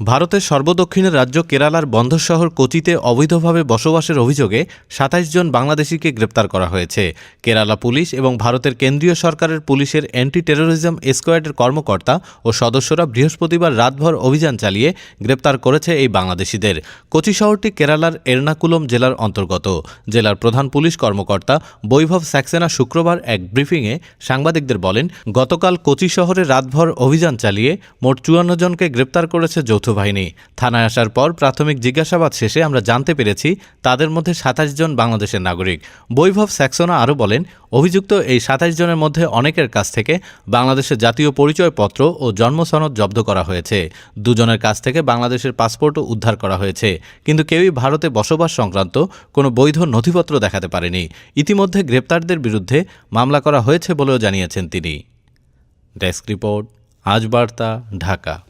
ভারতের সর্বদক্ষিণের রাজ্য কেরালার বন্দর শহর কোচিতে অবৈধভাবে বসবাসের অভিযোগে সাতাইশ জন বাংলাদেশিকে গ্রেপ্তার করা হয়েছে। কেরালা পুলিশ এবং ভারতের কেন্দ্রীয় সরকারের পুলিশের অ্যান্টি টেরোরিজম স্কোয়াডের কর্মকর্তা ও সদস্যরা বৃহস্পতিবার রাতভর অভিযান চালিয়ে গ্রেপ্তার করেছে এই বাংলাদেশিদের। কোচি শহরটি কেরালার এর্নাকুলম জেলার অন্তর্গত। জেলার প্রধান পুলিশ কর্মকর্তা বৈভব স্যাক্সেনা শুক্রবার এক ব্রিফিংয়ে সাংবাদিকদের বলেন, গতকাল কোচি শহরে রাতভর অভিযান চালিয়ে মোট চুয়ান্ন জনকে গ্রেপ্তার করেছে যৌথ বাহিনী থানায় আসার পর প্রাথমিক জিজ্ঞাসাবাদ শেষে আমরা জানতে পেরেছি, তাদের মধ্যে সাতাশ জন বাংলাদেশের নাগরিক। বৈভব স্যাক্সোনা আরও বলেন, অভিযুক্ত এই সাতাশ জনের মধ্যে অনেকের কাছ থেকে বাংলাদেশের জাতীয় পরিচয়পত্র ও জন্মসনদ জব্দ করা হয়েছে। দুজনের কাছ থেকে বাংলাদেশের পাসপোর্টও উদ্ধার করা হয়েছে। কিন্তু কেউই ভারতে বসবাস সংক্রান্ত কোনো বৈধ নথিপত্র দেখাতে পারেনি। ইতিমধ্যে গ্রেপ্তারদের বিরুদ্ধে মামলা করা হয়েছে বলেও জানিয়েছেন তিনি। ডেস্ক রিপোর্ট, আজ বার্তা, ঢাকা।